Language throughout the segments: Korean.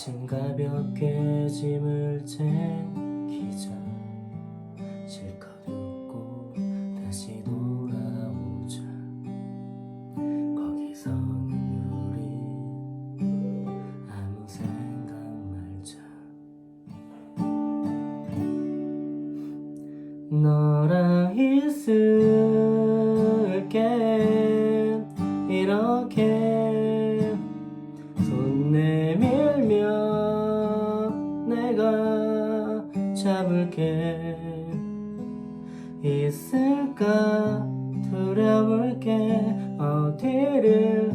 대신 가볍게 짐을 챙기자. 실컷 웃고 다시 돌아오자. 거기서는 우리 아무 생각 말자. 너랑 있을게. 이렇게 잡을게 있을까? 두려울게. 어디를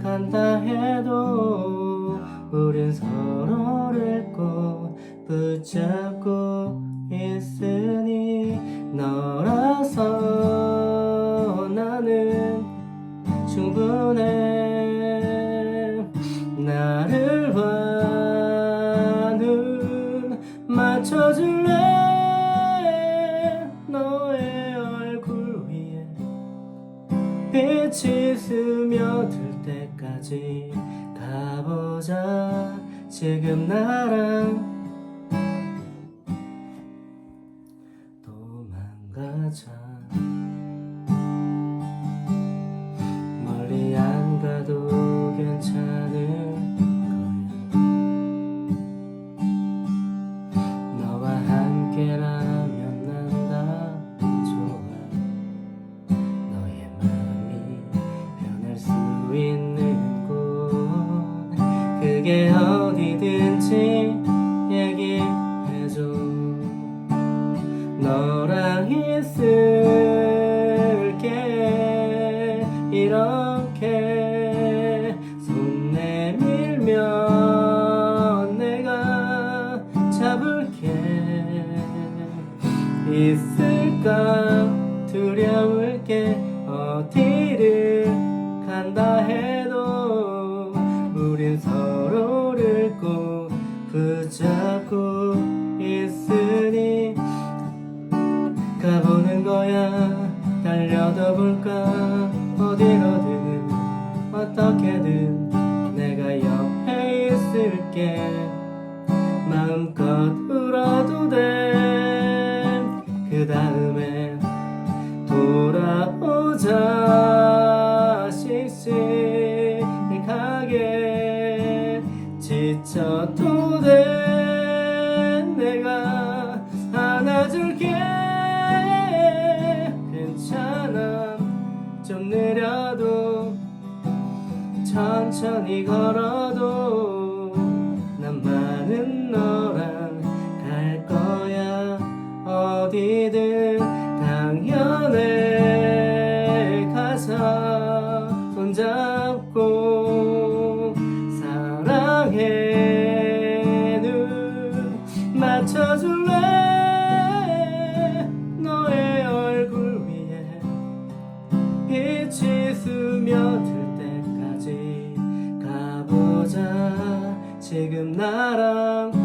간다 해도 우린 서로를 꼭 붙잡고 있으니 너라서 나는 충분해. 나를 빛이 스며들 때까지 가보자. 지금 나랑 도망가자 있는 곳. 그게 어디든지 얘기해줘. 너랑 있을게. 이렇게 손 내밀며 내가 잡을게. 있을까 두려울 게. 어디를 우린 서로를 꼭 붙잡고 있으니 가보는 거야. 달려다 볼까? 어디로든 어떻게든 내가 옆에 있을게. 마음껏 울어도 돼 그 다음에 돌아오자 느려도 천천히 걸어도 나만은 너랑 갈 거야. 어디든 당연해. 가자 손잡고 지금 나랑